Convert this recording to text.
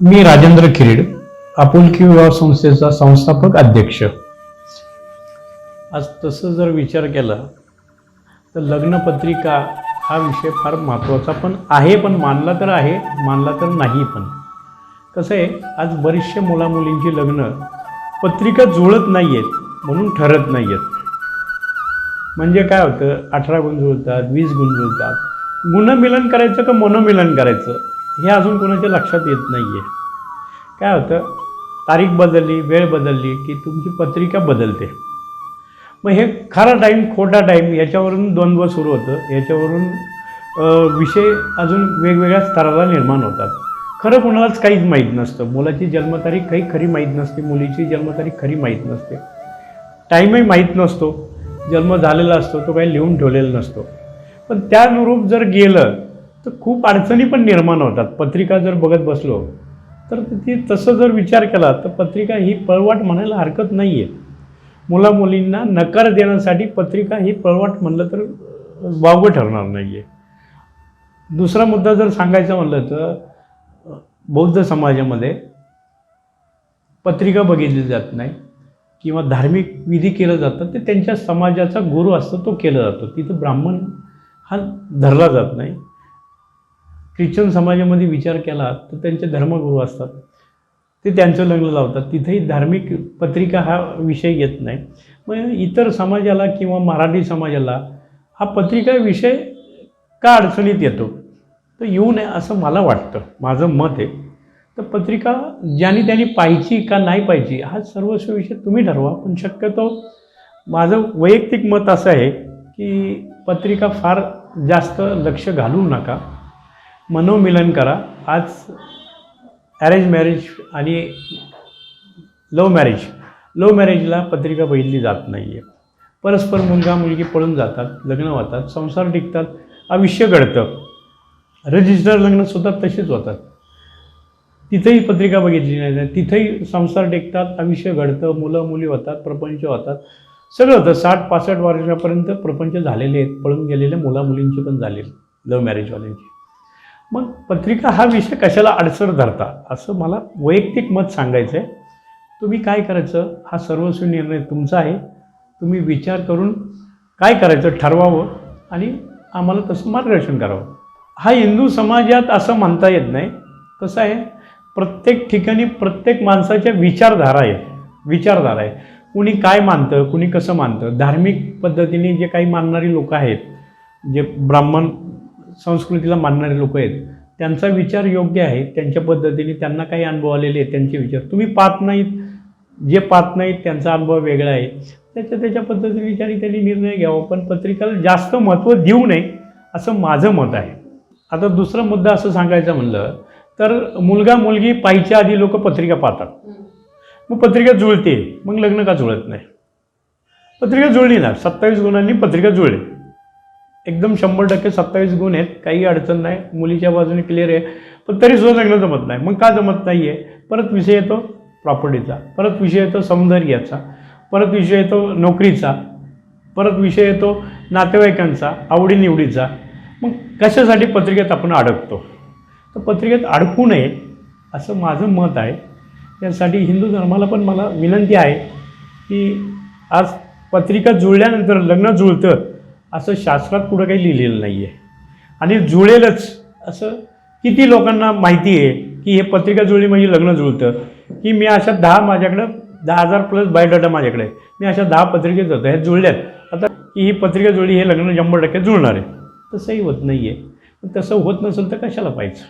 मी राजेंद्र खिरीड आपुलकी विवाह संस्थेचा संस्थापक अध्यक्ष. आज तसं जर विचार केला तर लग्नपत्रिका हा विषय फार महत्त्वाचा पण आहे पण मानला तर आहे मानला तर नाही पण. कसं आहे आज बरेचसे मुलामुलींची लग्न पत्रिका जुळत नाही आहेत म्हणून ठरत नाही आहेत म्हणजे काय होतं अठरा गुण जुळतात वीस गुण जुळतात. गुणमिलन करायचं का मनोमिलन करायचं? हे अजून कोणाच्या लक्षात येत नाही आहे काय होतं? तारीख बदलली वेळ बदलली की तुमची पत्रिका बदलते. मग हे खरा टाईम खोटा टाईम याच्यावरून द्वंद्व सुरू होतं. याच्यावरून विषय अजून वेगवेगळ्या स्तराला निर्माण होतात. खरं कोणालाच काहीच माहीत नसतं. मुलाची जन्मतारीख काही खरी माहीत नसते. मुलीची जन्मतारीख खरी माहीत नसते. टाईमही माहीत नसतो. जन्म झालेला असतो तो काही लिहून ठेवलेला नसतो. पण त्यानुरूप जर गेलं तर खूप अडचणी पण निर्माण होतात. पत्रिका जर बघत बसलो तर ते तसं जर विचार केला तर पत्रिका ही पळवाट म्हणायला हरकत नाही आहे मुलामुलींना नकार देण्यासाठी पत्रिका ही पळवाट म्हणलं तर वावगं ठरणार नाही आहे दुसरा मुद्दा जर सांगायचा म्हणलं तर बौद्ध समाजामध्ये पत्रिका बघितली जात नाही किंवा धार्मिक विधी केलं जातं ते त्यांच्या समाजाचा गुरु असतो तो केला जातो. तिथं ब्राह्मण हा धरला जात नाही. ख्रिश्चन समाजामध्ये विचार केला तर त्यांचे धर्मगुरू असतात. ते त्यांचं लग्न लावतात. तिथेही धार्मिक पत्रिका हा विषय येत नाही. मग इतर समाजाला किंवा मराठी समाजाला हा पत्रिका विषय का अडचणीत येतो? तर येऊ नये असं मला वाटतं. माझं मत आहे. तर पत्रिका ज्याने त्यांनी पाहिजे का नाही पाहिजे हा सर्वस्व विषय तुम्ही ठरवा. पण शक्यतो माझं वैयक्तिक मत असं आहे की पत्रिका फार जास्त लक्ष घालू नका. मनोमिलन करा. आज ॲरेंज मॅरेज आणि लव मॅरेज लव मॅरेजला पत्रिका बघितली जात नाही आहे परस्पर मुलगा मुलगी पळून जातात लग्न होतात संसार टिकतात आयुष्य घडतं. रजिस्टर लग्नसुद्धा तसेच होतात. तिथेही पत्रिका बघितली नाही तिथंही तिथेही संसार टेकतात आयुष्य घडतं मुलं मुली होतात प्रपंच होतात. सगळं होतं. साठ पासष्ट वर्षापर्यंत प्रपंच झालेले आहेत. पळून गेलेले मुला मुलींचे पण झालेले लव्ह मॅरेजवाल्यांचे मग पत्रिका हा विषय कशाला अडसर धरता? असं मला वैयक्तिक मत सांगायचं आहे तुम्ही काय करायचं? हा सर्वस्वी निर्णय तुमचा आहे. तुम्ही विचार करून काय करायचं ठरवावं आणि आम्हाला तसं मार्गदर्शन करावं. हा हिंदू समाजात असं म्हणता येत नाही. कसं आहे? प्रत्येक ठिकाणी प्रत्येक माणसाच्या विचारधारा आहे. विचारधारा आहे. कुणी काय मानतं कुणी कसं मानतं? धार्मिक पद्धतीने जे काही मानणारी लोक आहेत जे ब्राह्मण संस्कृतीला मानणारे लोक आहेत. त्यांचा विचार योग्य आहे त्यांच्या पद्धतीने त्यांना काही अनुभव आलेले आहेत त्यांचे विचार. तुम्ही पाहत नाहीत जे पाहत नाहीत त्यांचा अनुभव वेगळा आहे. त्याच्या त्याच्या पद्धतीने विचारी त्यांनी निर्णय घ्यावा पण पत्रिकाला जास्त महत्त्व देऊ नये असं माझं मत आहे. आता दुसरा मुद्दा असं सांगायचं म्हणलं तर मुलगा मुलगी पाहिच्या आधी लोक पत्रिका पाहतात. मग पत्रिका जुळते मग लग्न का जुळत नाही? पत्रिका जुळली ना सत्तावीस गुणांनी पत्रिका जुळली. एकदम शंभर टक्के सत्तावीस गुण आहेत काही अडचण नाही मुलीच्या बाजूने क्लिअर आहे. पण तरीसुद्धा चांगलं जमत नाही. मग का जमत नाही आहे परत विषय येतो प्रॉपर्टीचा परत विषय येतो सौंदर्याचा. परत विषय येतो नोकरीचा. परत विषय येतो नातेवाईकांचा आवडीनिवडीचा. मग कशासाठी पत्रिकेत आपण अडकतो? तर पत्रिकेत अडकू नये असं माझं मत आहे. त्यासाठी हिंदू धर्माला पण मला विनंती आहे की आज पत्रिका जुळल्यानंतर लग्न जुळतं असं शास्त्रात कुठं काही लिहिलेलं नाही आहे आणि जुळेलच. असं किती लोकांना माहिती आहे की हे पत्रिका जुळली म्हणजे लग्न जुळतं. की मी अशा दहा माझ्याकडं दहा हजार प्लस बायोडाटा माझ्याकडे मी अशा दहा पत्रिकेत होतो ह्या जुळल्यात. आता की ही पत्रिका जुळली हे लग्न शंभर टक्के जुळणार आहे. तसंही होत नाही आहे तसं होत नसेल तर कशाला पाहिजे